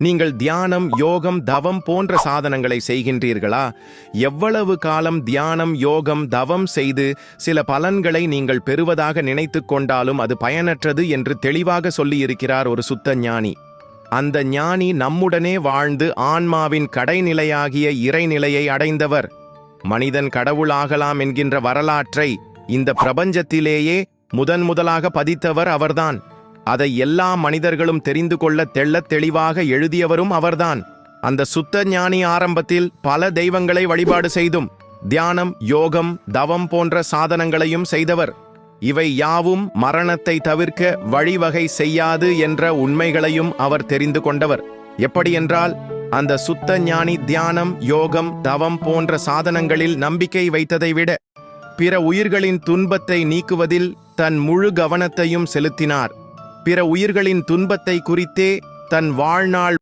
நீங்கள் தியானம் யோகம் தவம் போன்ற சாதனங்களை செய்கின்றீர்களா? எவ்வளவு காலம் தியானம் யோகம் தவம் செய்து சில பலன்களை நீங்கள் பெறுவதாக நினைத்து கொண்டாலும் அது பயனற்றது என்று தெளிவாக சொல்லியிருக்கிறார் ஒரு சுத்த ஞானி. அந்த ஞானி நம்முடனே வாழ்ந்து ஆன்மாவின் கடைநிலையாகிய இறைநிலையை அடைந்தவர். மனிதன் கடவுளாகலாம் என்கின்ற வரலாற்றை இந்த பிரபஞ்சத்திலேயே முதன் முதலாக பதித்தவர் அவர்தான். அதை எல்லா மனிதர்களும் தெரிந்து கொள்ள தெள்ளத் தெளிவாக எழுதியவரும் அவர்தான். அந்த சுத்த ஞானி ஆரம்பத்தில் பல தெய்வங்களை வழிபாடு செய்தும் தியானம் யோகம் தவம் போன்ற சாதனங்களையும் செய்தவர். இவை யாவும் மரணத்தை தவிர்க்க வழிவகை செய்யாது என்ற உண்மைகளையும் அவர் தெரிந்து கொண்டவர். எப்படியென்றால் அந்த சுத்த ஞானி தியானம் யோகம் தவம் போன்ற சாதனங்களில் நம்பிக்கை வைத்ததை விட பிற உயிர்களின் துன்பத்தை நீக்குவதில் தன் முழு கவனத்தையும் செலுத்தினார். பிற உயிர்களின் துன்பத்தை குறித்தே தன் வாழ்நாள்